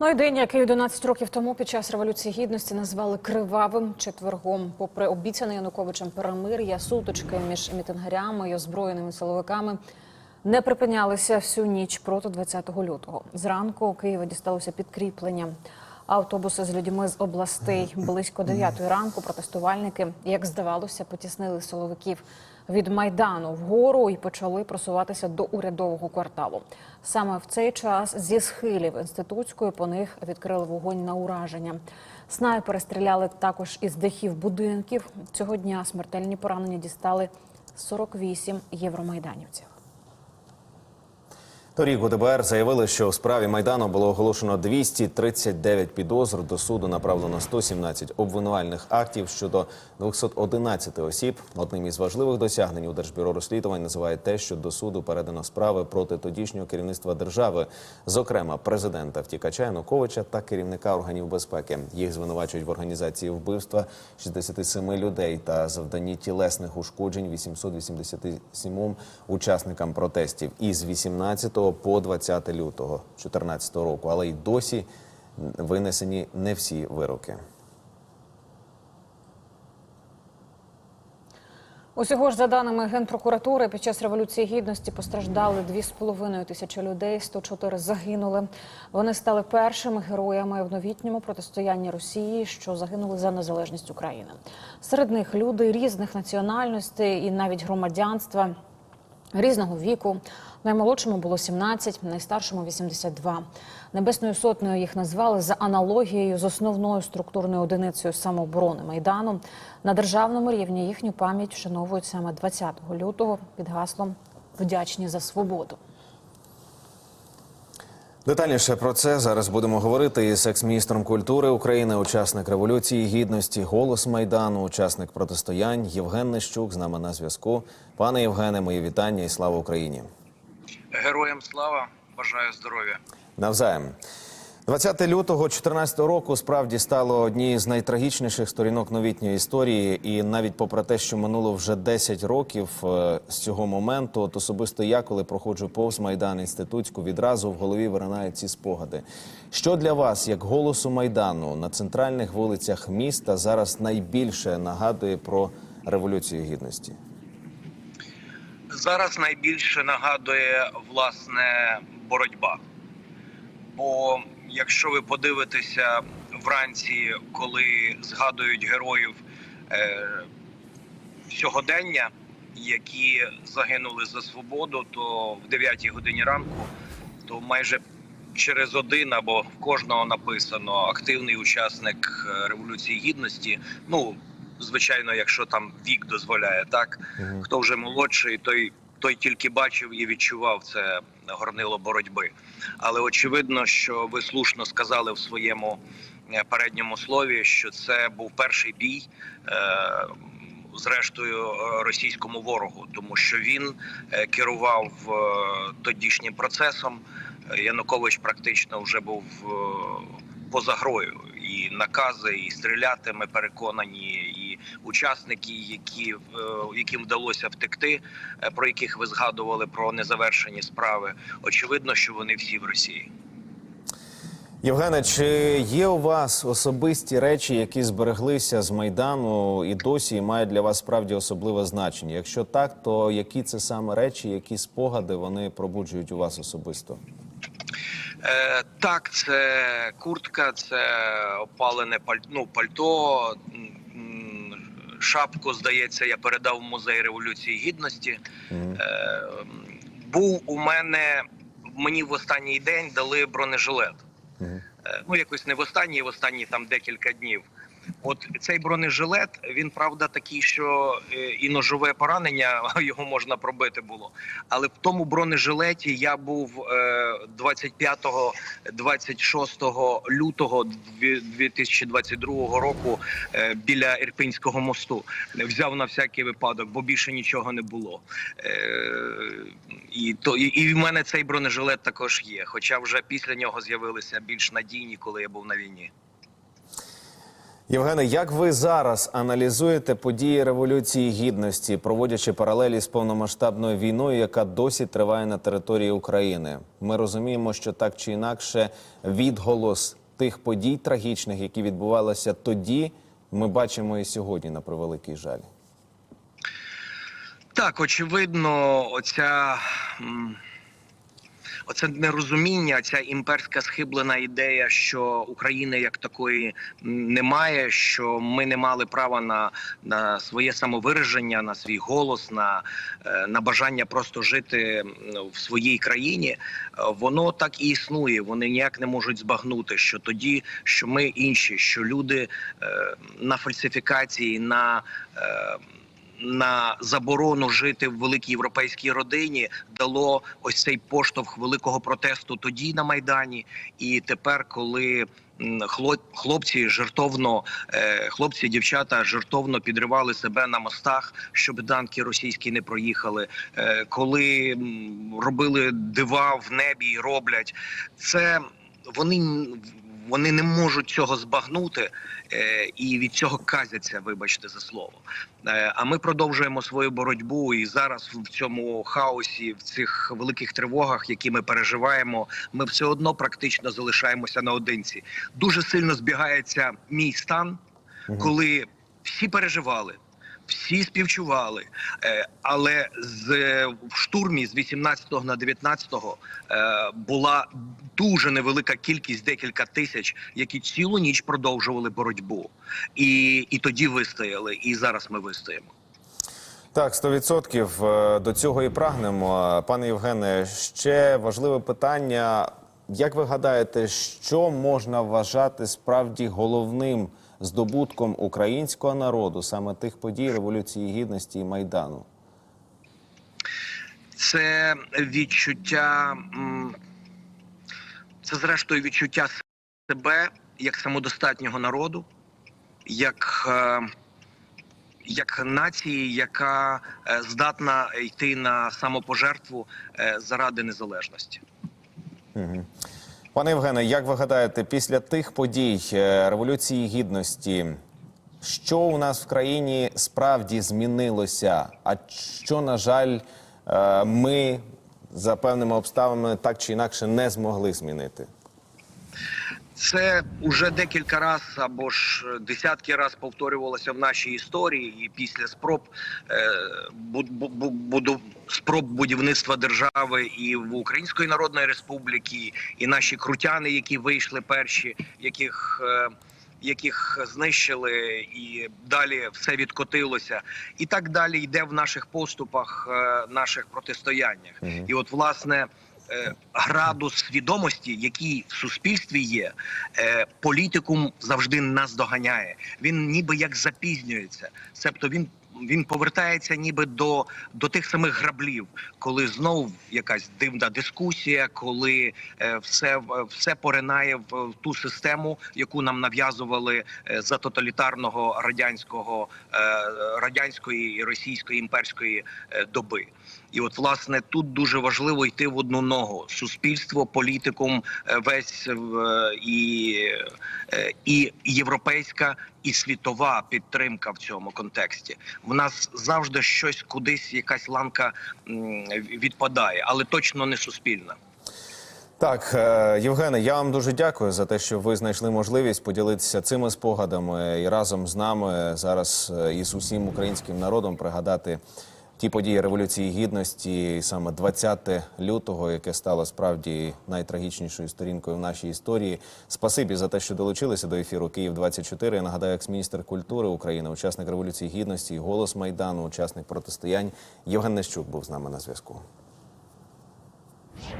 Ну і день, який 11 років тому під час революції гідності назвали кривавим четвергом. Попри обіцяне Януковичем перемир'я, сутички між мітингарями і озброєними силовиками не припинялися всю ніч проти 20 лютого. Зранку Києва дісталося підкріплення. Автобуси з людьми з областей близько 9 ранку протестувальники, як здавалося, потіснили силовиків від майдану вгору і почали просуватися до урядового кварталу. Саме в цей час зі схилів інститутської по них відкрили вогонь на ураження. Снайпери стріляли також із дахів будинків. Цього дня смертельні поранення дістали 48 євромайданівців. Торік у ДБР заявили, що у справі майдану було оголошено 239 підозр. До суду направлено 117 обвинувальних актів щодо 211 осіб. Одним із важливих досягнень у Держбюро розслідувань називає те, що до суду передано справи проти тодішнього керівництва держави, зокрема президента втікача Януковича та керівника органів безпеки. Їх звинувачують в організації вбивства 67 людей та завданні тілесних ушкоджень 887 учасникам протестів із 18 по 20 лютого 2014 року, але й досі винесені не всі вироки. Усього ж за даними генпрокуратури, під час революції гідності постраждали 2,5 тисячі людей, 104 загинули. Вони стали першими героями в новітньому протистоянні Росії, що загинули за незалежність України. Серед них люди різних національностей і навіть громадянства. Різного віку наймолодшому було 17, найстаршому 82. Небесною сотнею їх назвали за аналогією з основною структурною одиницею самооборони майдану. На державному рівні їхню пам'ять вшановують саме 20 лютого під гаслом Вдячні за свободу. Детальніше про це зараз будемо говорити із екс-міністром культури України, учасник революції гідності, голос майдану, учасник протистоянь Євген Нещук з нами на зв'язку. Пане Євгене, мої вітання і слава Україні. Героям слава, бажаю здоров'я. Навзаєм. 20 лютого 2014 року справді стало однією з найтрагічніших сторінок новітньої історії, і навіть попри те, що минуло вже 10 років е, з цього моменту, от особисто я, коли проходжу повз майдан інститутську, відразу в голові виринають ці спогади. Що для вас, як голосу майдану на центральних вулицях міста, зараз найбільше нагадує про революцію гідності? Зараз найбільше нагадує власне боротьба. Бо якщо ви подивитеся вранці, коли згадують героїв е, сьогодення, які загинули за свободу, то в 9 годині ранку, то майже через один або в кожного написано активний учасник е, революції гідності. Ну звичайно, якщо там вік дозволяє, так Мгм. хто вже молодший, той той тільки бачив і відчував це горнило боротьби. Але очевидно, що ви слушно сказали в своєму е, передньому слові, що це був перший бій. Е- Зрештою, е, російському ворогу, тому що він е, керував тодішнім процесом. Янукович практично вже був поза грою. І накази, і стріляти. Ми переконані, учасники, які е, яким вдалося втекти, е, про яких ви згадували про незавершені справи. Очевидно, що вони всі в Росії. Євгене, чи є у вас особисті речі, які збереглися з майдану і досі мають для вас справді особливе значення? Якщо так, то які це саме речі, які спогади вони пробуджують у вас особисто? Е, так, це куртка, це опалене паль... ну, пальто. Шапку, здається, я передав в музей революції гідності. Мгм. Е, був у мене мені в останній день дали бронежилет. Мгм. Е, ну якось не в останній, в останні там декілька днів. От цей бронежилет, він правда такий, що е, і ножове поранення його можна пробити було. Але в тому бронежилеті я був е, 25-26 лютого дві- 2022 року е, біля Ірпінського мосту. Взяв на всякий випадок, бо більше нічого не було. Е, і то і в мене цей бронежилет також є. Хоча вже після нього з'явилися більш надійні, коли я був на війні. Євгене, як ви зараз аналізуєте події революції гідності, проводячи паралелі з повномасштабною війною, яка досі триває на території України? Ми розуміємо, що так чи інакше відголос тих подій трагічних, які відбувалися тоді, ми бачимо і сьогодні на превеликий жаль. Так, очевидно, оця. Оце нерозуміння, ця імперська схиблена ідея, що України як такої немає, що ми не мали права на, на своє самовираження, на свій голос, на, е, на бажання просто жити в своїй країні. Воно так і існує. Вони ніяк не можуть збагнути, що тоді, що ми інші, що люди е, на фальсифікації, на е, на заборону жити в великій європейській родині дало ось цей поштовх великого протесту тоді на майдані. І тепер, коли хлопці жертовно, е, хлопці, дівчата жертовно підривали себе на мостах, щоб танки російські не проїхали, е, коли робили дива в небі і роблять це. Вони вони не можуть цього збагнути е, і від цього казяться, вибачте за слово. Е, А ми продовжуємо свою боротьбу. І зараз в цьому хаосі, в цих великих тривогах, які ми переживаємо, ми все одно практично залишаємося наодинці. Дуже сильно збігається мій стан, коли всі переживали. Всі співчували, Е, але з в штурмі з 18 на 19 е, була дуже невелика кількість, декілька тисяч, які цілу ніч продовжували боротьбу, і, і тоді вистояли. І зараз ми вистоїмо. Так, 100% е, до цього і прагнемо. Пане Євгене, ще важливе питання. Як ви гадаєте, що можна вважати справді головним здобутком українського народу, саме тих подій Революції Гідності і Майдану? Це відчуття, це зрештою відчуття себе як самодостатнього народу, як, е, як нації, яка е, здатна йти на самопожертву е, заради незалежності. Пане Євгене, як ви гадаєте, після тих подій е, Революції Гідності, що у нас в країні справді змінилося? А що, на жаль, е, ми за певними обставинами так чи інакше не змогли змінити? Це уже декілька раз або ж десятки раз повторювалося в нашій історії, і після спроб е, бу- бу- бу- буду спроб будівництва держави і в Української Народної Республіки, і наші крутяни, які вийшли перші, яких е, яких знищили, і далі все відкотилося, і так далі йде в наших поступах, е, наших протистояннях. І от власне. Е, Градус свідомості, який в суспільстві є, е, політикум завжди нас доганяє. Він ніби як запізнюється, себто він. Він повертається ніби до, до тих самих граблів, коли знов якась дивна дискусія, коли е, все, все поринає в ту систему, яку нам нав'язували е, за тоталітарного радянського е, радянської і російської імперської доби. І от власне тут дуже важливо йти в одну ногу: суспільство, політикум, весь і, і європейська, і світова підтримка в цьому контексті. В нас завжди щось кудись, якась ланка відпадає, але точно не суспільна. Так, е, Євгене, я вам дуже дякую за те, що ви знайшли можливість поділитися цими спогадами і разом з нами зараз е, і з усім українським народом пригадати ті події Революції Гідності, саме 20 лютого, яке стало справді найтрагічнішою сторінкою в нашій історії. Спасибі за те, що долучилися до ефіру Київ 24 Я нагадаю, екс-міністр культури України, учасник Революції Гідності, голос Майдану, учасник протистоянь Євген Нещук був з нами на зв'язку.